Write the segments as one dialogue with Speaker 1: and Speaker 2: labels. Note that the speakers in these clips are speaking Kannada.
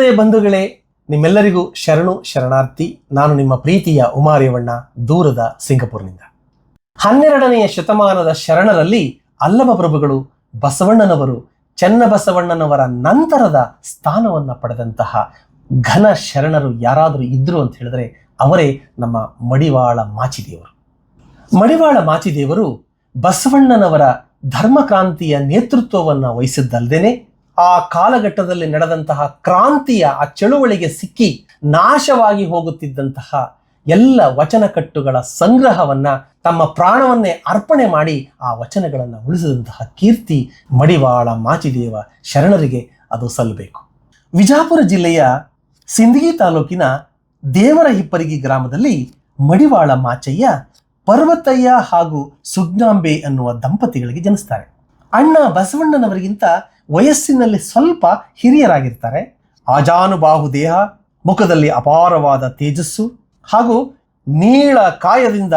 Speaker 1: ಸಹೃದಯ ಬಂಧುಗಳೇ, ನಿಮ್ಮೆಲ್ಲರಿಗೂ ಶರಣು ಶರಣಾರ್ಥಿ. ನಾನು ನಿಮ್ಮ ಪ್ರೀತಿಯ ಉಮಾರೇವಣ್ಣ, ದೂರದ ಸಿಂಗಪುರ್ನಿಂದ. ಹನ್ನೆರಡನೆಯ ಶತಮಾನದ ಶರಣರಲ್ಲಿ ಅಲ್ಲಮ ಪ್ರಭುಗಳು ಬಸವಣ್ಣನವರು ಚನ್ನಬಸವಣ್ಣನವರ ನಂತರದ ಸ್ಥಾನವನ್ನು ಪಡೆದಂತಹ ಘನ ಶರಣರು ಯಾರಾದರೂ ಇದ್ರು ಅಂತ ಹೇಳಿದ್ರೆ ಅವರೇ ನಮ್ಮ ಮಡಿವಾಳ ಮಾಚಿದೇವರು. ಮಡಿವಾಳ ಮಾಚಿದೇವರು ಬಸವಣ್ಣನವರ ಧರ್ಮಕ್ರಾಂತಿಯ ನೇತೃತ್ವವನ್ನು ವಹಿಸಿದ್ದಲ್ಲದೇನೆ ಆ ಕಾಲಘಟ್ಟದಲ್ಲಿ ನಡೆದಂತಹ ಕ್ರಾಂತಿಯ ಆ ಚಳುವಳಿಗೆ ಸಿಕ್ಕಿ ನಾಶವಾಗಿ ಹೋಗುತ್ತಿದ್ದಂತಹ ಎಲ್ಲ ವಚನಕಟ್ಟುಗಳ ಸಂಗ್ರಹವನ್ನ ತಮ್ಮ ಪ್ರಾಣವನ್ನೇ ಅರ್ಪಣೆ ಮಾಡಿ ಆ ವಚನಗಳನ್ನು ಉಳಿಸಿದಂತಹ ಕೀರ್ತಿ ಮಡಿವಾಳ ಮಾಚಿದೇವ ಶರಣರಿಗೆ ಅದು ಸಲ್ಲಬೇಕು. ವಿಜಾಪುರ ಜಿಲ್ಲೆಯ ಸಿಂದಗಿ ತಾಲೂಕಿನ ದೇವರ ಹಿಪ್ಪರಿಗಿ ಗ್ರಾಮದಲ್ಲಿ ಮಡಿವಾಳ ಮಾಚಯ್ಯ ಪರ್ವತಯ್ಯ ಹಾಗೂ ಸುಜ್ಞಾಂಬೆ ಅನ್ನುವ ದಂಪತಿಗಳಿಗೆ ಜನಿಸ್ತಾರೆ. ಅಣ್ಣ ಬಸವಣ್ಣನವರಿಗಿಂತ ವಯಸ್ಸಿನಲ್ಲಿ ಸ್ವಲ್ಪ ಹಿರಿಯರಾಗಿರ್ತಾರೆ. ಆಜಾನುಬಾಹು ದೇಹ, ಮುಖದಲ್ಲಿ ಅಪಾರವಾದ ತೇಜಸ್ಸು ಹಾಗೂ ನೀಳ ಕಾಯದಿಂದ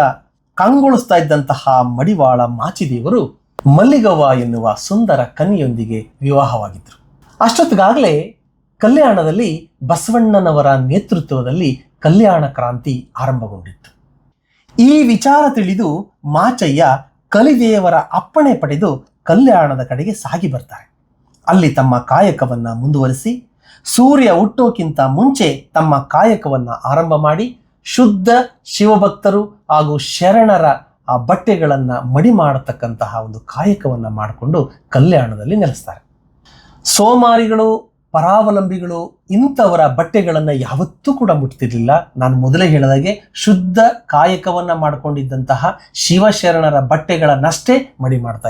Speaker 1: ಕಂಗೊಳಿಸ್ತಾ ಇದ್ದಂತಹ ಮಡಿವಾಳ ಮಾಚಿದೇವರು ಮಲ್ಲಿಗವ್ವ ಎನ್ನುವ ಸುಂದರ ಕನ್ನಿಯೊಂದಿಗೆ ವಿವಾಹವಾಗಿದ್ದರು. ಅಷ್ಟೊತ್ತಿಗಾಗಲೇ ಕಲ್ಯಾಣದಲ್ಲಿ ಬಸವಣ್ಣನವರ ನೇತೃತ್ವದಲ್ಲಿ ಕಲ್ಯಾಣ ಕ್ರಾಂತಿ ಆರಂಭಗೊಂಡಿತ್ತು. ಈ ವಿಚಾರ ತಿಳಿದು ಮಾಚಯ್ಯ ಕಲಿದೇವರ ಅಪ್ಪಣೆ ಪಡೆದು ಕಲ್ಯಾಣದ ಕಡೆಗೆ ಸಾಗಿ ಬರ್ತಾರೆ. ಅಲ್ಲಿ ತಮ್ಮ ಕಾಯಕವನ್ನು ಮುಂದುವರಿಸಿ ಸೂರ್ಯ ಹುಟ್ಟೋಕ್ಕಿಂತ ಮುಂಚೆ ತಮ್ಮ ಕಾಯಕವನ್ನು ಆರಂಭ ಮಾಡಿ ಶುದ್ಧ ಶಿವಭಕ್ತರು ಹಾಗೂ ಶರಣರ ಆ ಬಟ್ಟೆಗಳನ್ನು ಮಡಿ ಮಾಡತಕ್ಕಂತಹ ಒಂದು ಕಾಯಕವನ್ನು ಮಾಡಿಕೊಂಡು ಕಲ್ಯಾಣದಲ್ಲಿ ನೆಲೆಸ್ತಾರೆ. ಸೋಮಾರಿಗಳು ಪರಾವಲಂಬಿಗಳು ಇಂಥವರ ಬಟ್ಟೆಗಳನ್ನು ಯಾವತ್ತೂ ಕೂಡ ಮುಟ್ತಿರಲಿಲ್ಲ. ನಾನು ಮೊದಲೇ ಹೇಳಿದಾಗೆ ಶುದ್ಧ ಕಾಯಕವನ್ನು ಮಾಡಿಕೊಂಡಿದ್ದಂತಹ ಶಿವಶರಣರ ಬಟ್ಟೆಗಳನ್ನಷ್ಟೇ ಮಡಿ ಮಾಡ್ತಾ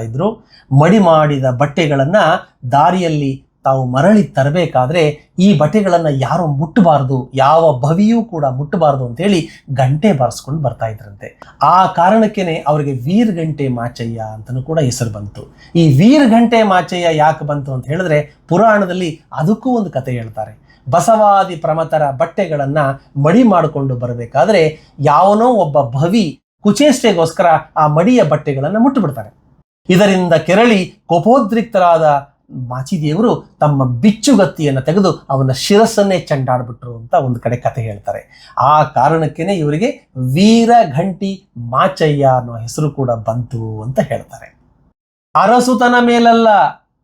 Speaker 1: ಮಡಿ ಮಾಡಿದ ಬಟ್ಟೆಗಳನ್ನು ದಾರಿಯಲ್ಲಿ ತಾವು ಮರಳಿ ತರಬೇಕಾದ್ರೆ ಈ ಬಟ್ಟೆಗಳನ್ನು ಯಾರು ಮುಟ್ಟಬಾರ್ದು, ಯಾವ ಭವಿಯೂ ಕೂಡ ಮುಟ್ಟಬಾರ್ದು ಅಂತೇಳಿ ಗಂಟೆ ಬಾರಿಸ್ಕೊಂಡು ಬರ್ತಾ ಇದ್ರಂತೆ. ಆ ಕಾರಣಕ್ಕೇನೆ ಅವರಿಗೆ ವೀರ್ ಗಂಟೆ ಮಾಚಯ್ಯ ಅಂತಲೂ ಕೂಡ ಹೆಸರು ಬಂತು. ಈ ವೀರ್ ಗಂಟೆ ಮಾಚಯ್ಯ ಯಾಕೆ ಬಂತು ಅಂತ ಹೇಳಿದ್ರೆ ಪುರಾಣದಲ್ಲಿ ಅದಕ್ಕೂ ಒಂದು ಕತೆ ಹೇಳ್ತಾರೆ. ಬಸವಾದಿ ಪ್ರಮತರ ಬಟ್ಟೆಗಳನ್ನು ಮಡಿ ಮಾಡಿಕೊಂಡು ಬರಬೇಕಾದ್ರೆ ಯಾವನೋ ಒಬ್ಬ ಭವಿ ಕುಚೇಷ್ಟೆಗೋಸ್ಕರ ಆ ಮಡಿಯ ಬಟ್ಟೆಗಳನ್ನು ಮುಟ್ಟುಬಿಡ್ತಾರೆ. ಇದರಿಂದ ಕೆರಳಿ ಕೋಪೋದ್ರಿಕ್ತರಾದ ಮಾಚಿದೇವರು ತಮ್ಮ ಬಿಚ್ಚುಗತ್ತಿಯನ್ನು ತೆಗೆದು ಅವನ ಶಿರಸ್ಸನ್ನೇ ಚಂಡಾಡ್ಬಿಟ್ರು ಅಂತ ಒಂದು ಕಡೆ ಕತೆ ಹೇಳ್ತಾರೆ. ಆ ಕಾರಣಕ್ಕೇನೆ ಇವರಿಗೆ ವೀರ ಘಂಟಿ ಮಾಚಯ್ಯ ಅನ್ನೋ ಹೆಸರು ಕೂಡ ಬಂತು ಅಂತ ಹೇಳ್ತಾರೆ. ಅರಸುತನ ಮೇಲಲ್ಲ,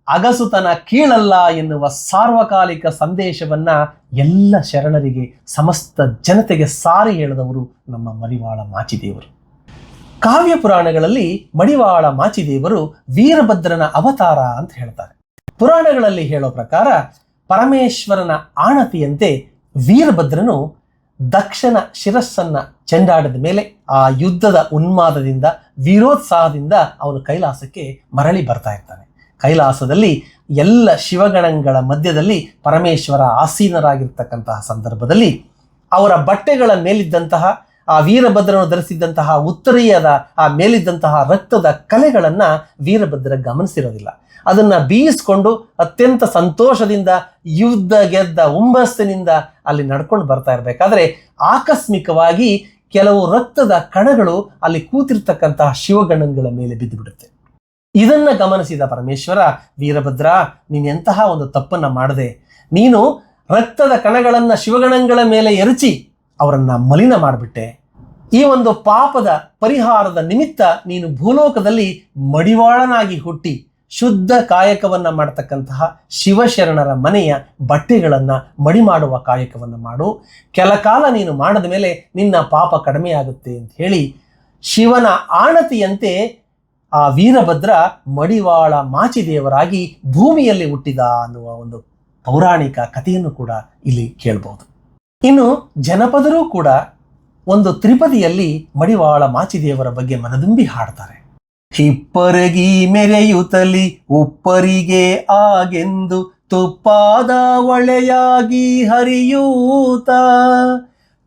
Speaker 1: ಅಗಸುತನ ಕೀಳಲ್ಲ ಎನ್ನುವ ಸಾರ್ವಕಾಲಿಕ ಸಂದೇಶವನ್ನ ಎಲ್ಲ ಶರಣರಿಗೆ, ಸಮಸ್ತ ಜನತೆಗೆ ಸಾರಿ ಹೇಳಿದವರು ನಮ್ಮ ಮಡಿವಾಳ ಮಾಚಿದೇವರು. ಕಾವ್ಯ ಪುರಾಣಗಳಲ್ಲಿ ಮಡಿವಾಳ ಮಾಚಿದೇವರು ವೀರಭದ್ರನ ಅವತಾರ ಅಂತ ಹೇಳ್ತಾರೆ. ಪುರಾಣಗಳಲ್ಲಿ ಹೇಳೋ ಪ್ರಕಾರ ಪರಮೇಶ್ವರನ ಆಣತಿಯಂತೆ ವೀರಭದ್ರನು ದಕ್ಷನ ಶಿರಸ್ಸನ್ನ ಚೆಂಡಾಡಿದ ಮೇಲೆ ಆ ಯುದ್ಧದ ಉನ್ಮಾದದಿಂದ, ವೀರೋತ್ಸಾಹದಿಂದ ಅವನು ಕೈಲಾಸಕ್ಕೆ ಮರಳಿ ಬರ್ತಾ ಇರ್ತಾನೆ. ಕೈಲಾಸದಲ್ಲಿ ಎಲ್ಲ ಶಿವಗಣಗಳ ಮಧ್ಯದಲ್ಲಿ ಪರಮೇಶ್ವರ ಆಸೀನರಾಗಿರ್ತಕ್ಕಂತಹ ಸಂದರ್ಭದಲ್ಲಿ ಅವರ ಬಟ್ಟೆಗಳ ಮೇಲಿದ್ದಂತಹ ಆ ವೀರಭದ್ರನು ಧರಿಸಿದ್ದಂತಹ ಉತ್ತರೀಯದ, ಆ ಮೇಲಿದ್ದಂತಹ ರಕ್ತದ ಕಲೆಗಳನ್ನ ವೀರಭದ್ರ ಗಮನಿಸಿರೋದಿಲ್ಲ. ಅದನ್ನ ಬೀಸ್ಕೊಂಡು ಅತ್ಯಂತ ಸಂತೋಷದಿಂದ ಯುದ್ಧ ಗೆದ್ದ ಹುಮ್ಮಸ್ಸಿನಿಂದ ಅಲ್ಲಿ ನಡ್ಕೊಂಡು ಬರ್ತಾ ಇರಬೇಕಾದ್ರೆ ಆಕಸ್ಮಿಕವಾಗಿ ಕೆಲವು ರಕ್ತದ ಕಣಗಳು ಅಲ್ಲಿ ಕೂತಿರ್ತಕ್ಕಂತಹ ಶಿವಗಣಗಳ ಮೇಲೆ ಬಿದ್ದು ಬಿಡುತ್ತೆ ಇದನ್ನ ಗಮನಿಸಿದ ಪರಮೇಶ್ವರ, ವೀರಭದ್ರ ನೀನೆಂತಹ ಒಂದು ತಪ್ಪನ್ನ ಮಾಡದೆ, ನೀನು ರಕ್ತದ ಕಣಗಳನ್ನು ಶಿವಗಣಗಳ ಮೇಲೆ ಎರಚಿ ಅವರನ್ನ ಮಲಿನ ಮಾಡಿಬಿಟ್ಟೆ ಈ ಒಂದು ಪಾಪದ ಪರಿಹಾರದ ನಿಮಿತ್ತ ನೀನು ಭೂಲೋಕದಲ್ಲಿ ಮಡಿವಾಳನಾಗಿ ಹುಟ್ಟಿ ಶುದ್ಧ ಕಾಯಕವನ್ನು ಮಾಡತಕ್ಕಂತಹ ಶಿವಶರಣರ ಮನೆಯ ಬಟ್ಟೆಗಳನ್ನು ಮಡಿ ಮಾಡುವ ಕಾಯಕವನ್ನು ಮಾಡು. ಕೆಲ ಕಾಲ ನೀನು ಮಾಡಿದ ಮೇಲೆ ನಿನ್ನ ಪಾಪ ಕಡಿಮೆಯಾಗುತ್ತೆ ಅಂತ ಹೇಳಿ ಶಿವನ ಆಣತಿಯಂತೆ ಆ ವೀರಭದ್ರ ಮಡಿವಾಳ ಮಾಚಿದೇವರಾಗಿ ಭೂಮಿಯಲ್ಲಿ ಹುಟ್ಟಿದ ಅನ್ನುವ ಒಂದು ಪೌರಾಣಿಕ ಕಥೆಯನ್ನು ಕೂಡ ಇಲ್ಲಿ ಕೇಳಬಹುದು ಇನ್ನು ಜನಪದರೂ ಕೂಡ ಒಂದು ತ್ರಿಪದಿಯಲ್ಲಿ ಮಡಿವಾಳ ಮಾಚಿದೇವರ ಬಗ್ಗೆ ಮನದುಂಬಿ ಹಾಡ್ತಾರೆ. ಹಿಪ್ಪರಗಿ ಮೆರೆಯುತ್ತಲಿ ಉಪ್ಪರಿಗೆ ಆಗೆಂದು ತುಪ್ಪಾದ ಹೊಳೆಯಾಗಿ ಹರಿಯೂತ,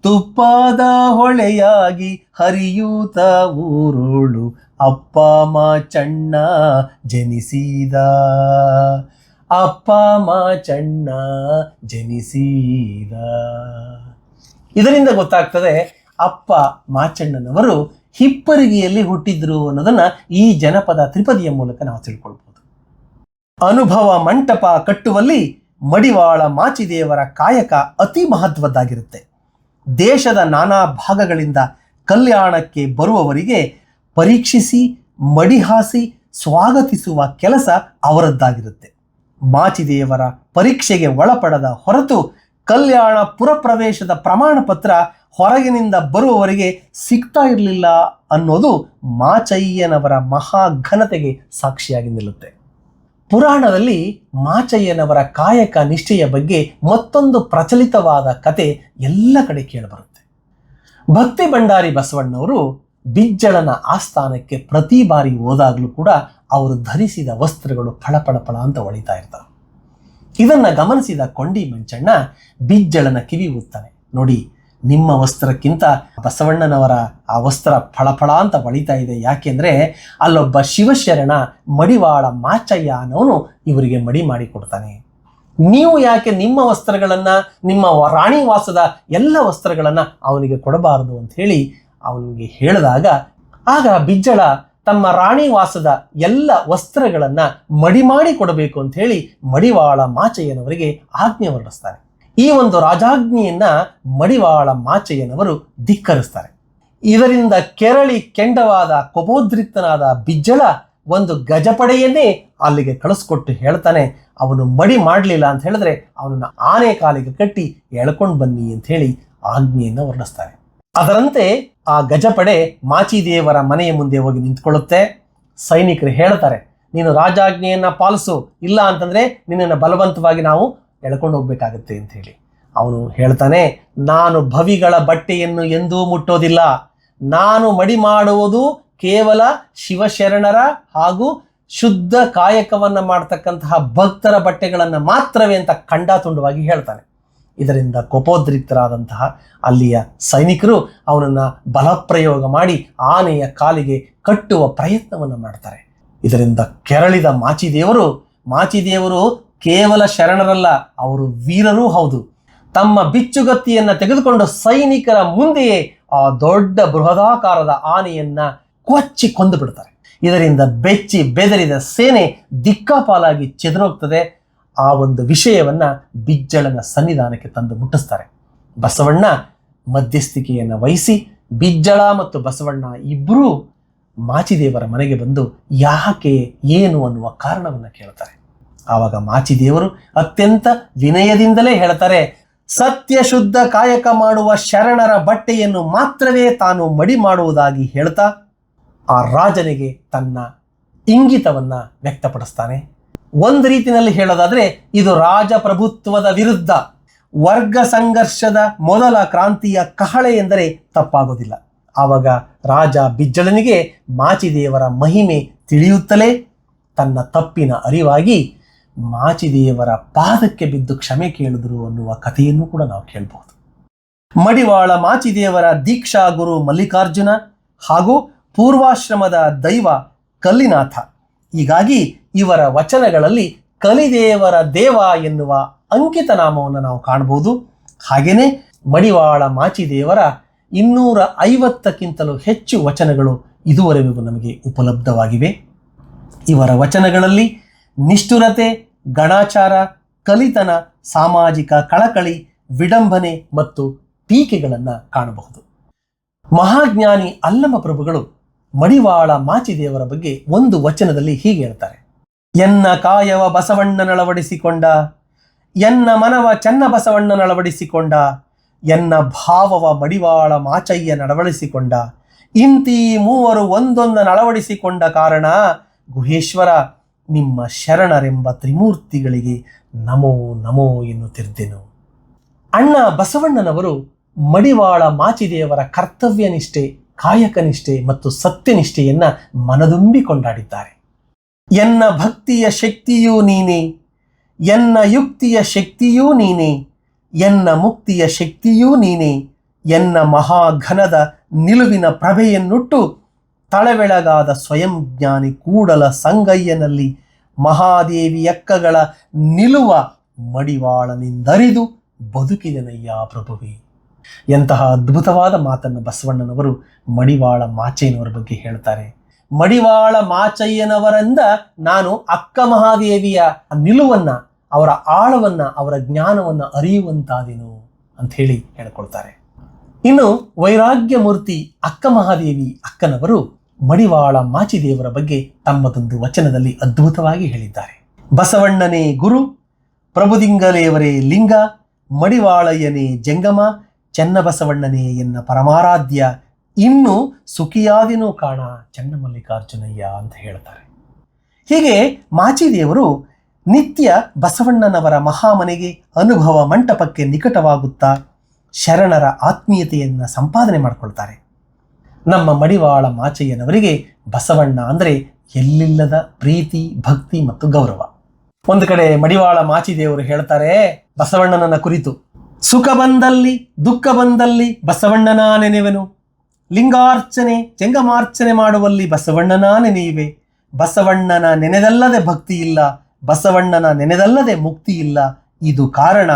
Speaker 1: ತುಪ್ಪಾದ ಹೊಳೆಯಾಗಿ ಹರಿಯೂತ ಊರುಳು ಅಪ್ಪ ಮಾಚಣ್ಣ ಜನಿಸಿದ, ಅಪ್ಪ ಮಾಚಣ್ಣ ಜನಿಸಿದ. ಇದರಿಂದ ಗೊತ್ತಾಗ್ತದೆ ಅಪ್ಪ ಮಾಚಣ್ಣನವರು ಹಿಪ್ಪರಿಗೆಯಲ್ಲಿ ಹುಟ್ಟಿದ್ರು ಅನ್ನೋದನ್ನ ಈ ಜನಪದ ತ್ರಿಪದಿಯ ಮೂಲಕ ನಾವು ತಿಳ್ಕೊಳ್ಬಹುದು ಅನುಭವ ಮಂಟಪ ಕಟ್ಟುವಲ್ಲಿ ಮಡಿವಾಳ ಮಾಚಿದೇವರ ಕಾಯಕ ಅತಿ ಮಹತ್ವದ್ದಾಗಿರುತ್ತೆ. ದೇಶದ ನಾನಾ ಭಾಗಗಳಿಂದ ಕಲ್ಯಾಣಕ್ಕೆ ಬರುವವರಿಗೆ ಪರೀಕ್ಷಿಸಿ ಮಡಿಹಾಸಿ ಸ್ವಾಗತಿಸುವ ಕೆಲಸ ಅವರದ್ದಾಗಿರುತ್ತೆ. ಮಾಚಿದೇವರ ಪರೀಕ್ಷೆಗೆ ಒಳಪಡದ ಹೊರತು ಕಲ್ಯಾಣ ಪುರಪ್ರವೇಶದ ಪ್ರಮಾಣ ಪತ್ರ ಹೊರಗಿನಿಂದ ಬರುವವರಿಗೆ ಸಿಗ್ತಾ ಇರಲಿಲ್ಲ ಅನ್ನೋದು ಮಾಚಯ್ಯನವರ ಮಹಾಘನತೆಗೆ ಸಾಕ್ಷಿಯಾಗಿ ನಿಲ್ಲುತ್ತೆ. ಪುರಾಣದಲ್ಲಿ ಮಾಚಯ್ಯನವರ ಕಾಯಕ ನಿಷ್ಠೆಯ ಬಗ್ಗೆ ಮತ್ತೊಂದು ಪ್ರಚಲಿತವಾದ ಕತೆ ಎಲ್ಲ ಕಡೆ ಕೇಳಿಬರುತ್ತೆ ಭಕ್ತಿ ಭಂಡಾರಿ ಬಸವಣ್ಣವರು ಬಿಜ್ಜಳನ ಆಸ್ಥಾನಕ್ಕೆ ಪ್ರತಿ ಬಾರಿ ಹೋದಾಗಲೂ ಕೂಡ ಅವರು ಧರಿಸಿದ ವಸ್ತ್ರಗಳು ಫಳಫಳಫಳ ಅಂತ ಹೊಳಿತಾ ಇರ್ತವೆ. ಇದನ್ನ ಗಮನಿಸಿದ ಕೊಂಡಿ ಮಂಚಣ್ಣ ಬಿಜ್ಜಳನ ಕಿವಿ ಊದ್ತಾನೆ ನೋಡಿ, ನಿಮ್ಮ ವಸ್ತ್ರಕ್ಕಿಂತ ಬಸವಣ್ಣನವರ ಆ ವಸ್ತ್ರ ಫಳಫಳ ಅಂತ ಬಳಿತಾ ಇದೆ. ಯಾಕೆಂದ್ರೆ ಅಲ್ಲೊಬ್ಬ ಶಿವಶರಣ ಮಡಿವಾಳ ಮಾಚಯ್ಯ ಅನ್ನೋನು ಇವರಿಗೆ ಮಡಿ ಮಾಡಿ ಕೊಡ್ತಾನೆ. ನೀವು ಯಾಕೆ ನಿಮ್ಮ ವಸ್ತ್ರಗಳನ್ನು, ನಿಮ್ಮ ರಾಣಿ ವಾಸದ ಎಲ್ಲ ವಸ್ತ್ರಗಳನ್ನು ಅವನಿಗೆ ಕೊಡಬಾರದು ಅಂತ ಹೇಳಿ ಅವನಿಗೆ ಹೇಳಿದಾಗ, ಆಗ ಬಿಜ್ಜಳ ತಮ್ಮ ರಾಣಿ ವಾಸದ ಎಲ್ಲ ವಸ್ತ್ರಗಳನ್ನ ಮಡಿ ಮಾಡಿ ಕೊಡಬೇಕು ಅಂತ ಹೇಳಿ ಮಡಿವಾಳ ಮಾಚಯ್ಯನವರಿಗೆ ಆಜ್ಞೆ ಹೊರಡಿಸ್ತಾರೆ. ಈ ಒಂದು ರಾಜಾಜ್ಞೆಯನ್ನ ಮಡಿವಾಳ ಮಾಚಯ್ಯನವರು ಧಿಕ್ಕರಿಸ್ತಾರೆ. ಇದರಿಂದ ಕೆರಳಿ ಕೆಂಡವಾದ ಕೋಪೋದ್ರಿಕ್ತನಾದ ಬಿಜ್ಜಳ ಒಂದು ಗಜಪಡೆಯನ್ನೇ ಅಲ್ಲಿಗೆ ಕಳಿಸ್ಕೊಟ್ಟು ಹೇಳ್ತಾನೆ, ಅವನು ಮಡಿ ಮಾಡಲಿಲ್ಲ ಅಂತ ಹೇಳಿದ್ರೆ ಅವನನ್ನು ಆನೆ ಕಾಲಿಗೆ ಕಟ್ಟಿ ಎಳ್ಕೊಂಡು ಬನ್ನಿ ಅಂತ ಹೇಳಿ ಆಜ್ಞೆಯನ್ನು ವರ್ಣಿಸ್ತಾರೆ ಅದರಂತೆ ಆ ಗಜಪಡೆ ಮಾಚಿದೇವರ ಮನೆಯ ಮುಂದೆ ಹೋಗಿ ನಿಂತ್ಕೊಳ್ಳುತ್ತೆ. ಸೈನಿಕರು ಹೇಳ್ತಾರೆ, ನೀನು ರಾಜಾಜ್ಞೆಯನ್ನು ಪಾಲಿಸು, ಇಲ್ಲ ಅಂತಂದ್ರೆ ನಿನ್ನನ್ನು ಬಲವಂತವಾಗಿ ನಾವು ಎಳ್ಕೊಂಡು ಹೋಗ್ಬೇಕಾಗತ್ತೆ ಅಂತ ಹೇಳಿ. ಅವನು ಹೇಳ್ತಾನೆ, ನಾನು ಭವಿಗಳ ಬಟ್ಟೆಯನ್ನು ಎಂದೂ ಮುಟ್ಟೋದಿಲ್ಲ. ನಾನು ಮಡಿ ಮಾಡುವುದು ಕೇವಲ ಶಿವಶರಣರ ಹಾಗೂ ಶುದ್ಧ ಕಾಯಕವನ್ನು ಮಾಡ್ತಕ್ಕಂತಹ ಭಕ್ತರ ಬಟ್ಟೆಗಳನ್ನು ಮಾತ್ರವೇ ಅಂತ ಖಂಡಾತುಂಡವಾಗಿ ಹೇಳ್ತಾನೆ. ಇದರಿಂದ ಕೋಪೋದ್ರಿಕ್ತರಾದಂತಹ ಅಲ್ಲಿಯ ಸೈನಿಕರು ಅವನನ್ನು ಬಲಪ್ರಯೋಗ ಮಾಡಿ ಆನೆಯ ಕಾಲಿಗೆ ಕಟ್ಟುವ ಪ್ರಯತ್ನವನ್ನು ಮಾಡ್ತಾರೆ. ಇದರಿಂದ ಕೆರಳಿದ ಮಾಚಿದೇವರು ಮಾಚಿದೇವರು ಕೇವಲ ಶರಣರಲ್ಲ, ಅವರು ವೀರರೂ ಹೌದು. ತಮ್ಮ ಬಿಚ್ಚುಗತ್ತಿಯನ್ನು ತೆಗೆದುಕೊಂಡು ಸೈನಿಕರ ಮುಂದೆಯೇ ಆ ದೊಡ್ಡ ಬೃಹದಾಕಾರದ ಆನೆಯನ್ನ ಕೊಚ್ಚಿ ಕೊಂದು ಬಿಡ್ತಾರೆ. ಇದರಿಂದ ಬೆಚ್ಚಿ ಬೆದರಿದ ಸೇನೆ ದಿಕ್ಕಾಪಾಲಾಗಿ ಚೆದರೋಗ್ತದೆ. ಆ ಒಂದು ವಿಷಯವನ್ನ ಬಿಜ್ಜಳನ ಸನ್ನಿಧಾನಕ್ಕೆ ತಂದು ಮುಟ್ಟಿಸ್ತಾರೆ. ಬಸವಣ್ಣ ಮಧ್ಯಸ್ಥಿಕೆಯನ್ನು ವಹಿಸಿ ಬಿಜ್ಜಳ ಮತ್ತು ಬಸವಣ್ಣ ಇಬ್ಬರೂ ಮಾಚಿದೇವರ ಮನೆಗೆ ಬಂದು ಯಾಕೆ ಏನು ಅನ್ನುವ ಕಾರಣವನ್ನು ಕೇಳ್ತಾರೆ. ಆವಾಗ ಮಾಚಿದೇವರು ಅತ್ಯಂತ ವಿನಯದಿಂದಲೇ ಹೇಳ್ತಾರೆ, ಸತ್ಯ ಶುದ್ಧ ಕಾಯಕ ಮಾಡುವ ಶರಣರ ಬಟ್ಟೆಯನ್ನು ಮಾತ್ರವೇ ತಾನು ಮಡಿ ಮಾಡುವುದಾಗಿ ಹೇಳ್ತಾ, ಆ ರಾಜನಿಗೆ ತನ್ನ ಇಂಗಿತವನ್ನು ವ್ಯಕ್ತಪಡಿಸ್ತಾನೆ. ಒಂದು ರೀತಿಯಲ್ಲಿ ಹೇಳೋದಾದರೆ, ಇದು ರಾಜಪ್ರಭುತ್ವದ ವಿರುದ್ಧ. ವರ್ಗ ಸಂಘರ್ಷದ ಮೊದಲ ಕ್ರಾಂತಿಯ ಕಹಳೆ ಎಂದರೆ ತಪ್ಪಾಗೋದಿಲ್ಲ. ಆವಾಗ ರಾಜ ಬಿಜ್ಜಳನಿಗೆ ಮಾಚಿದೇವರ ಮಹಿಮೆ ತಿಳಿಯುತ್ತಲೇ ತನ್ನ ತಪ್ಪಿನ ಅರಿವಾಗಿ ಮಾಚಿದೇವರ ಪಾದಕ್ಕೆ ಬಿದ್ದು ಕ್ಷಮೆ ಕೇಳಿದ್ರು ಅನ್ನುವ ಕಥೆಯನ್ನು ಕೂಡ ನಾವು ಕೇಳಬಹುದು. ಮಡಿವಾಳ ಮಾಚಿದೇವರ ದೀಕ್ಷಾ ಗುರು ಮಲ್ಲಿಕಾರ್ಜುನ ಹಾಗೂ ಪೂರ್ವಾಶ್ರಮದ ದೈವ ಕಲ್ಲಿನಾಥ ಹೀಗಾಗಿ ಇವರ ವಚನಗಳಲ್ಲಿ ಕಲಿದೇವರ ದೇವ ಎನ್ನುವ ಅಂಕಿತ ನಾಮವನ್ನು ನಾವು ಕಾಣಬಹುದು ಹಾಗೆಯೇ ಮಡಿವಾಳ ಮಾಚಿದೇವರ ಇನ್ನೂರ ಐವತ್ತಕ್ಕಿಂತಲೂ ಹೆಚ್ಚು ವಚನಗಳು ಇದುವರೆಗೂ ನಮಗೆ ಉಪಲಬ್ಧವಾಗಿವೆ. ಇವರ ವಚನಗಳಲ್ಲಿ ನಿಷ್ಠುರತೆ, ಗಣಾಚಾರ, ಕಲಿತನ, ಸಾಮಾಜಿಕ ಕಳಕಳಿ, ವಿಡಂಬನೆ ಮತ್ತು ಟೀಕೆಗಳನ್ನು ಕಾಣಬಹುದು. ಮಹಾಜ್ಞಾನಿ ಅಲ್ಲಮ ಪ್ರಭುಗಳು ಮಡಿವಾಳ ಮಾಚಿದೇವರ ಬಗ್ಗೆ ಒಂದು ವಚನದಲ್ಲಿ ಹೀಗೆ ಹೇಳ್ತಾರೆ. ಎನ್ನ ಕಾಯವ ಬಸವಣ್ಣನಳವಡಿಸಿಕೊಂಡ ಎನ್ನ ಮನವ ಚೆನ್ನ ಬಸವಣ್ಣನಳವಡಿಸಿಕೊಂಡ ಎನ್ನ ಭಾವವ ಮಡಿವಾಳ ಮಾಚಯ್ಯ ನಡವಳಿಸಿಕೊಂಡ ಇಂತಿ ಮೂವರು ಒಂದೊಂದನ್ನು ಅಳವಡಿಸಿಕೊಂಡ ಕಾರಣ, ಗುಹೇಶ್ವರ, ನಿಮ್ಮ ಶರಣರೆಂಬ ತ್ರಿಮೂರ್ತಿಗಳಿಗೆ ನಮೋ ನಮೋ ಎನ್ನುತ್ತಿರ್ದೆನು ಅಣ್ಣ ಬಸವಣ್ಣನವರು ಮಡಿವಾಳ ಮಾಚಿದೇವರ ಕರ್ತವ್ಯ ನಿಷ್ಠೆ ಕಾಯಕ ನಿಷ್ಠೆ ಮತ್ತು ಸತ್ಯನಿಷ್ಠೆಯನ್ನ ಮನದುಂಬಿ ಕೊಂಡಾಡಿದ್ದಾರೆ. ಎನ್ನ ಭಕ್ತಿಯ ಶಕ್ತಿಯೂ ನೀನೇ, ಎನ್ನ ಯುಕ್ತಿಯ ಶಕ್ತಿಯೂ ನೀನೇ, ಎನ್ನ ಮುಕ್ತಿಯ ಶಕ್ತಿಯೂ ನೀನೇ, ಎನ್ನ ಮಹಾಘನದ ನಿಲುವಿನ ಪ್ರಭೆಯನ್ನುಟ್ಟು ತಳವೆಳಗಾದ ಸ್ವಯಂ ಜ್ಞಾನಿ ಕೂಡಲ ಸಂಗಯ್ಯನಲ್ಲಿ ಮಹಾದೇವಿಯಕ್ಕಗಳ ನಿಲುವ ಮಡಿವಾಳನಿಂದರಿದು ಬದುಕಿದನಯ್ಯ ಪ್ರಭುವೇ. ಎಂತಹ ಅದ್ಭುತವಾದ ಮಾತನ್ನು ಬಸವಣ್ಣನವರು ಮಡಿವಾಳ ಮಾಚಯ್ಯನವರ ಬಗ್ಗೆ ಹೇಳ್ತಾರೆ. ಮಡಿವಾಳ ಮಾಚಯ್ಯನವರಿಂದ ನಾನು ಅಕ್ಕ ಮಹಾದೇವಿಯ ನಿಲುವನ್ನ, ಅವರ ಆಳವನ್ನ, ಅವರ ಜ್ಞಾನವನ್ನ ಅರಿಯುವಂತಾದೇನು ಅಂತ ಹೇಳಿ ಹೇಳ್ಕೊಳ್ತಾರೆ. ಇನ್ನು ವೈರಾಗ್ಯ ಮೂರ್ತಿ ಅಕ್ಕ ಮಹಾದೇವಿ ಅಕ್ಕನವರು ಮಡಿವಾಳ ಮಾಚಿದೇವರ ಬಗ್ಗೆ ತಮ್ಮದೊಂದು ವಚನದಲ್ಲಿ ಅದ್ಭುತವಾಗಿ ಹೇಳಿದ್ದಾರೆ. ಬಸವಣ್ಣನೇ ಗುರು, ಪ್ರಭುದಿಂಗಲೇವರೇ ಲಿಂಗ, ಮಡಿವಾಳಯ್ಯನೇ ಜಂಗಮ ಚೆನ್ನಬಸವಣ್ಣನೇ ಎನ್ನ ಪರಮಾರಾಧ್ಯ ಇನ್ನು ಸುಖಿಯಾದಿನೂ ಕಾಣ ಚನ್ನಮಲ್ಲಿಕಾರ್ಜುನಯ್ಯ ಅಂತ ಹೇಳ್ತಾರೆ. ಹೀಗೆ ಮಾಚಿದೇವರು ನಿತ್ಯ ಬಸವಣ್ಣನವರ ಮಹಾಮನೆಗೆ ಅನುಭವ ಮಂಟಪಕ್ಕೆ ನಿಕಟವಾಗುತ್ತಾ ಶರಣರ ಆತ್ಮೀಯತೆಯನ್ನು ಸಂಪಾದನೆ ಮಾಡಿಕೊಳ್ತಾರೆ. ನಮ್ಮ ಮಡಿವಾಳ ಮಾಚಯ್ಯನವರಿಗೆ ಬಸವಣ್ಣ ಅಂದರೆ ಎಲ್ಲಿಲ್ಲದ ಪ್ರೀತಿ, ಭಕ್ತಿ ಮತ್ತು ಗೌರವ. ಒಂದು ಕಡೆ ಮಡಿವಾಳ ಮಾಚಿದೇವರು ಹೇಳ್ತಾರೆ, ಬಸವಣ್ಣನನ್ನ ಕುರಿತು ಸುಖ ಬಂದಲ್ಲಿ, ದುಃಖ ಬಂದಲ್ಲಿ ಬಸವಣ್ಣನ ನೆನೆವನು ಲಿಂಗಾರ್ಚನೆ ಜಂಗಮಾರ್ಚನೆ ಮಾಡುವಲ್ಲಿ ಬಸವಣ್ಣನ ನೆನೆಯುವೆ ಬಸವಣ್ಣನ ನೆನೆದಲ್ಲದೆ ಭಕ್ತಿ ಇಲ್ಲ ಬಸವಣ್ಣನ ನೆನೆದಲ್ಲದೆ ಮುಕ್ತಿ ಇಲ್ಲ ಇದು ಕಾರಣ.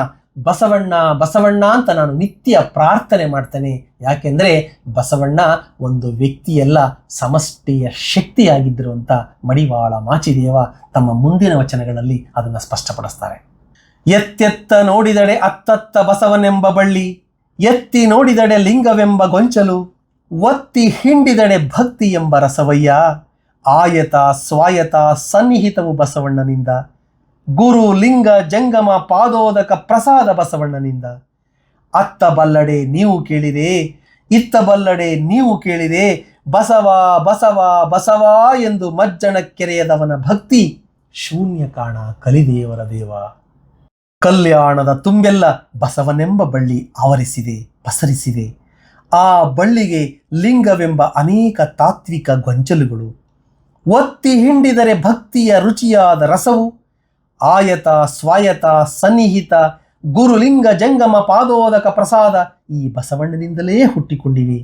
Speaker 1: ಬಸವಣ್ಣ ಬಸವಣ್ಣ ಅಂತ ನಾನು ನಿತ್ಯ ಪ್ರಾರ್ಥನೆ ಮಾಡ್ತೇನೆ. ಯಾಕೆಂದ್ರೆ ಬಸವಣ್ಣ ಒಂದು ವ್ಯಕ್ತಿಯಲ್ಲ, ಸಮಷ್ಟಿಯ ಶಕ್ತಿಯಾಗಿದ್ದರು ಅಂತ ಮಡಿವಾಳ ಮಾಚಿದೇವ ತಮ್ಮ ಮುಂದಿನ ವಚನಗಳಲ್ಲಿ ಅದನ್ನು ಸ್ಪಷ್ಟಪಡಿಸ್ತಾರೆ. ಎತ್ತೆತ್ತ ನೋಡಿದಡೆ ಅತ್ತತ್ತ ಬಸವನೆಂಬ ಬಳ್ಳಿ, ಎತ್ತಿ ನೋಡಿದಡೆ ಲಿಂಗವೆಂಬ ಗೊಂಚಲು, ಒತ್ತಿ ಹಿಂಡಿದಡೆ ಭಕ್ತಿ ಎಂಬ ರಸವಯ್ಯ, ಆಯತ ಸ್ವಾಯತ ಸನ್ನಿಹಿತವು ಬಸವಣ್ಣನಿಂದ, ಗುರು ಲಿಂಗ ಜಂಗಮ ಪಾದೋದಕ ಪ್ರಸಾದ ಬಸವಣ್ಣನಿಂದ. ಅತ್ತ ಬಲ್ಲಡೆ ನೀವು ಕೇಳಿರೆ ಇತ್ತ ಬಲ್ಲಡೆ ನೀವು ಕೇಳಿರೆ ಬಸವ ಬಸವ ಬಸವ ಎಂದು ಮಜ್ಜನ ಕೆರೆಯದವನ ಭಕ್ತಿ ಶೂನ್ಯ ಕಾಣ ಕಲಿದೇವರ ದೇವ. ಕಲ್ಯಾಣದ ತುಂಬೆಲ್ಲ ಬಸವನೆಂಬ ಬಳ್ಳಿ ಆವರಿಸಿದೆ, ಪಸರಿಸಿದೆ. ಆ ಬಳ್ಳಿಗೆ ಲಿಂಗವೆಂಬ ಅನೇಕ ತಾತ್ವಿಕ ಗೊಂಚಲುಗಳು. ಒತ್ತಿ ಹಿಂಡಿದರೆ ಭಕ್ತಿಯ ರುಚಿಯಾದ ರಸವು, ಆಯತ, ಸ್ವಾಯತ, ಸನ್ನಿಹಿತ, ಗುರುಲಿಂಗ ಜಂಗಮ ಪಾದೋದಕ ಪ್ರಸಾದ ಈ ಬಸವಣ್ಣನಿಂದಲೇ ಹುಟ್ಟಿಕೊಂಡಿವೆ.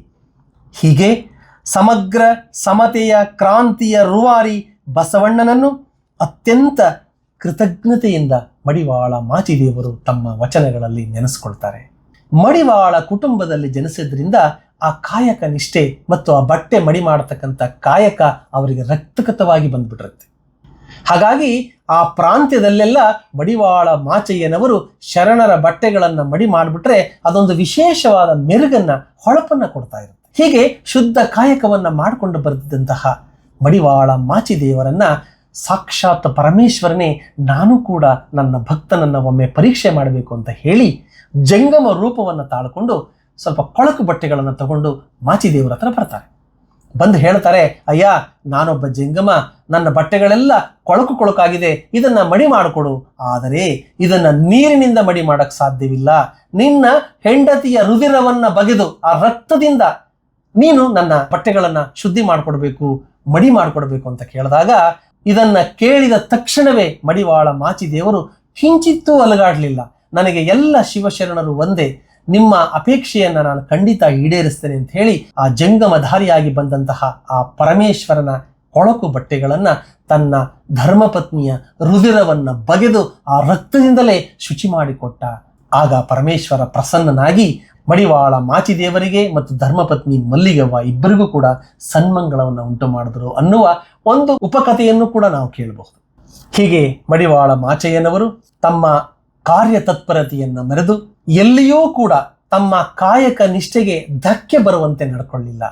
Speaker 1: ಹೀಗೆ ಸಮಗ್ರ ಸಮತೆಯ ಕ್ರಾಂತಿಯ ರುವಾರಿ ಬಸವಣ್ಣನನ್ನು ಅತ್ಯಂತ ಕೃತಜ್ಞತೆಯಿಂದ ಮಡಿವಾಳ ಮಾಚಿದೇವರು ತಮ್ಮ ವಚನಗಳಲ್ಲಿ ನೆನೆಸ್ಕೊಳ್ತಾರೆ. ಮಡಿವಾಳ ಕುಟುಂಬದಲ್ಲಿ ಜನಿಸಿದ್ರಿಂದ ಆ ಕಾಯಕ ನಿಷ್ಠೆ ಮತ್ತು ಆ ಬಟ್ಟೆ ಮಡಿ ಮಾಡತಕ್ಕಂಥ ಕಾಯಕ ಅವರಿಗೆ ರಕ್ತಗತವಾಗಿ ಬಂದ್ಬಿಟ್ಟಿರುತ್ತೆ. ಹಾಗಾಗಿ ಆ ಪ್ರಾಂತ್ಯದಲ್ಲೆಲ್ಲ ಮಡಿವಾಳ ಮಾಚಯ್ಯನವರು ಶರಣರ ಬಟ್ಟೆಗಳನ್ನು ಮಡಿ ಮಾಡಿಬಿಟ್ರೆ ಅದೊಂದು ವಿಶೇಷವಾದ ಮೆರುಗನ್ನ ಹೊಳಪನ್ನ ಕೊಡ್ತಾ ಇರುತ್ತೆ. ಹೀಗೆ ಶುದ್ಧ ಕಾಯಕವನ್ನ ಮಾಡಿಕೊಂಡು ಬರೆದಿದ್ದಂತಹ ಮಡಿವಾಳ ಮಾಚಿದೇವರನ್ನ ಸಾಕ್ಷಾತ್ ಪರಮೇಶ್ವರನೇ, ನಾನು ಕೂಡ ನನ್ನ ಭಕ್ತನನ್ನ ಒಮ್ಮೆ ಪರೀಕ್ಷೆ ಮಾಡಬೇಕು ಅಂತ ಹೇಳಿ ಜಂಗಮ ರೂಪವನ್ನು ತಾಳ್ಕೊಂಡು ಸ್ವಲ್ಪ ಕೊಳಕು ಬಟ್ಟೆಗಳನ್ನು ತಗೊಂಡು ಮಾಚಿದೇವರ ಹತ್ರ ಬರ್ತಾರೆ. ಬಂದು ಹೇಳ್ತಾರೆ, ಅಯ್ಯ, ನಾನೊಬ್ಬ ಜಂಗಮ, ನನ್ನ ಬಟ್ಟೆಗಳೆಲ್ಲ ಕೊಳಕು ಕೊಳಕಾಗಿದೆ, ಇದನ್ನ ಮಡಿ ಮಾಡಿಕೊಡು. ಆದರೆ ಇದನ್ನ ನೀರಿನಿಂದ ಮಡಿ ಮಾಡಕ್ ಸಾಧ್ಯವಿಲ್ಲ. ನಿನ್ನ ಹೆಂಡತಿಯ ರುದಿರವನ್ನ ಬಗೆದು ಆ ರಕ್ತದಿಂದ ನೀನು ನನ್ನ ಬಟ್ಟೆಗಳನ್ನ ಶುದ್ಧಿ ಮಾಡಿಕೊಡ್ಬೇಕು, ಮಡಿ ಮಾಡಿಕೊಡ್ಬೇಕು ಅಂತ ಕೇಳಿದಾಗ ಇದನ್ನ ಕೇಳಿದ ತಕ್ಷಣವೇ ಮಡಿವಾಳ ಮಾಚಿದೇವರು ಕಿಂಚಿತ್ತೂ ಅಲಗಾಡಲಿಲ್ಲ. ನನಗೆ ಎಲ್ಲ ಶಿವಶರಣರು ಒಂದೇ, ನಿಮ್ಮ ಅಪೇಕ್ಷೆಯನ್ನ ನಾನು ಖಂಡಿತ ಈಡೇರಿಸ್ತೇನೆ ಅಂತ ಹೇಳಿ ಆ ಜಂಗಮಧಾರಿಯಾಗಿ ಬಂದಂತಹ ಆ ಪರಮೇಶ್ವರನ ಕೊಳಕು ಬಟ್ಟೆಗಳನ್ನ ತನ್ನ ಧರ್ಮಪತ್ನಿಯ ರುದಿರವನ್ನ ಬಗೆದು ಆ ರಕ್ತದಿಂದಲೇ ಶುಚಿ ಮಾಡಿಕೊಟ್ಟ. ಆಗ ಪರಮೇಶ್ವರ ಪ್ರಸನ್ನನಾಗಿ ಮಡಿವಾಳ ಮಾಚಿದೇವರಿಗೆ ಮತ್ತು ಧರ್ಮಪತ್ನಿ ಮಲ್ಲಿಗವ್ವ ಇಬ್ಬರಿಗೂ ಕೂಡ ಸನ್ಮಂಗಳವನ್ನು ಉಂಟು ಮಾಡಿದ್ರು ಅನ್ನುವ ಒಂದು ಉಪಕಥೆಯನ್ನು ಕೂಡ ನಾವು ಕೇಳಬಹುದು. ಹೀಗೆ ಮಡಿವಾಳ ಮಾಚಯ್ಯನವರು ತಮ್ಮ ಕಾರ್ಯತತ್ಪರತೆಯನ್ನು ಮೆರೆದು ಎಲ್ಲಿಯೂ ಕೂಡ ತಮ್ಮ ಕಾಯಕ ನಿಷ್ಠೆಗೆ ಧಕ್ಕೆ ಬರುವಂತೆ ನಡ್ಕೊಳ್ಳಿಲ್ಲ.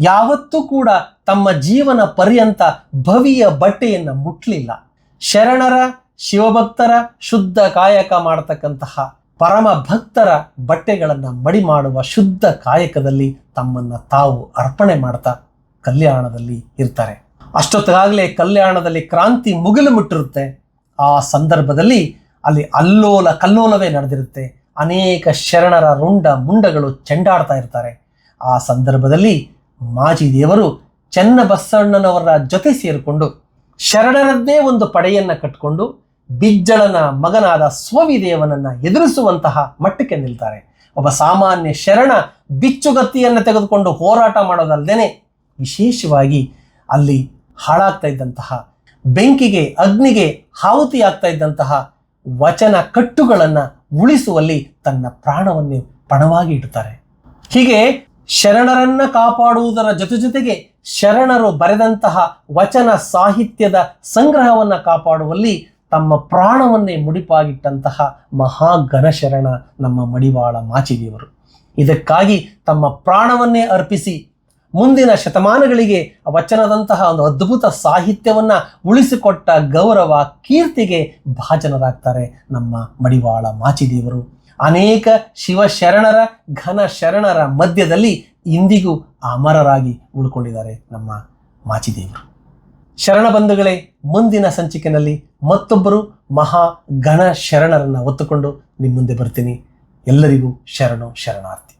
Speaker 1: ಯಾವತ್ತೂ ಕೂಡ ತಮ್ಮ ಜೀವನ ಪರ್ಯಂತ ಭವಿಯ ಬಟ್ಟೆಯನ್ನು ಮುಟ್ಲಿಲ್ಲ. ಶರಣರ, ಶಿವಭಕ್ತರ ಶುದ್ಧ ಕಾಯಕ ಮಾಡತಕ್ಕಂತಹ ಪರಮ ಭಕ್ತರ ಬಟ್ಟೆಗಳನ್ನು ಮಡಿ ಮಾಡುವ ಶುದ್ಧ ಕಾಯಕದಲ್ಲಿ ತಮ್ಮನ್ನ ತಾವು ಅರ್ಪಣೆ ಮಾಡ್ತಾ ಕಲ್ಯಾಣದಲ್ಲಿ ಇರ್ತಾರೆ. ಅಷ್ಟೊತ್ತಾಗಲೇ ಕಲ್ಯಾಣದಲ್ಲಿ ಕ್ರಾಂತಿ ಮುಗಿಲು ಮುಟ್ಟಿರುತ್ತೆ ಆ ಸಂದರ್ಭದಲ್ಲಿ ಅಲ್ಲಿ ಅಲ್ಲೋಲ ಕಲ್ಲೋಲವೇ ನಡೆದಿರುತ್ತೆ. ಅನೇಕ ಶರಣರ ರುಂಡ ಮುಂಡಗಳು ಚೆಂಡಾಡ್ತಾ ಇರ್ತಾರೆ. ಆ ಸಂದರ್ಭದಲ್ಲಿ ಮಾಜಿ ದೇವರು ಚೆನ್ನಬಸವಣ್ಣನವರ ಜೊತೆ ಸೇರಿಕೊಂಡು ಶರಣರದ್ದೇ ಒಂದು ಪಡೆಯನ್ನು ಕಟ್ಟಿಕೊಂಡು ಬಿಜ್ಜಳನ ಮಗನಾದ ಸ್ವವಿದೇವನನ್ನ ಎದುರಿಸುವಂತಹ ಮಟ್ಟಕ್ಕೆ ನಿಲ್ತಾರೆ. ಒಬ್ಬ ಸಾಮಾನ್ಯ ಶರಣ ಬಿಚ್ಚುಗತ್ತಿಯನ್ನು ತೆಗೆದುಕೊಂಡು ಹೋರಾಟ ಮಾಡೋದಲ್ಲದೇನೆ ವಿಶೇಷವಾಗಿ ಅಲ್ಲಿ ಹಾಳಾಗ್ತಾ ಇದ್ದಂತಹ, ಬೆಂಕಿಗೆ, ಅಗ್ನಿಗೆ ಹಾವುತಿಯಾಗ್ತಾ ಇದ್ದಂತಹ ವಚನ ಕಟ್ಟುಗಳನ್ನು ಉಳಿಸುವಲ್ಲಿ ತನ್ನ ಪ್ರಾಣವನ್ನೇ ಪಣವಾಗಿ ಇಡ್ತಾರೆ ಹೀಗೆ ಶರಣರನ್ನ ಕಾಪಾಡುವುದರ ಜೊತೆ ಜೊತೆಗೆ ಶರಣರು ಬರೆದಂತಹ ವಚನ ಸಾಹಿತ್ಯದ ಸಂಗ್ರಹವನ್ನ ಕಾಪಾಡುವಲ್ಲಿ ತಮ್ಮ ಪ್ರಾಣವನ್ನೇ ಮುಡಿಪಾಗಿಟ್ಟಂತಹ ಮಹಾಘನಶರಣ ನಮ್ಮ ಮಡಿವಾಳ ಮಾಚಿದೇವರು. ಇದಕ್ಕಾಗಿ ತಮ್ಮ ಪ್ರಾಣವನ್ನೇ ಅರ್ಪಿಸಿ ಮುಂದಿನ ಶತಮಾನಗಳಿಗೆ ವಚನದಂತಹ ಒಂದು ಅದ್ಭುತ ಸಾಹಿತ್ಯವನ್ನು ಉಳಿಸಿಕೊಟ್ಟ ಗೌರವ, ಕೀರ್ತಿಗೆ ಭಾಜನರಾಗ್ತಾರೆ ನಮ್ಮ ಮಡಿವಾಳ ಮಾಚಿದೇವರು. ಅನೇಕ ಶಿವಶರಣರ ಘನ ಶರಣರ ಮಧ್ಯದಲ್ಲಿ ಇಂದಿಗೂ ಅಮರರಾಗಿ ಉಳ್ಕೊಂಡಿದ್ದಾರೆ ನಮ್ಮ ಮಾಚಿದೇವರು. ಶರಣ ಬಂಧುಗಳೇ, ಮುಂದಿನ ಸಂಚಿಕೆಯಲ್ಲಿ ಮತ್ತೊಬ್ಬರು ಮಹಾ ಗಣ ಶರಣರನ್ನು ಒತ್ತುಕೊಂಡು ನಿಮ್ಮ ಮುಂದೆ ಬರ್ತೀನಿ. ಎಲ್ಲರಿಗೂ ಶರಣು ಶರಣಾರ್ಥಿ.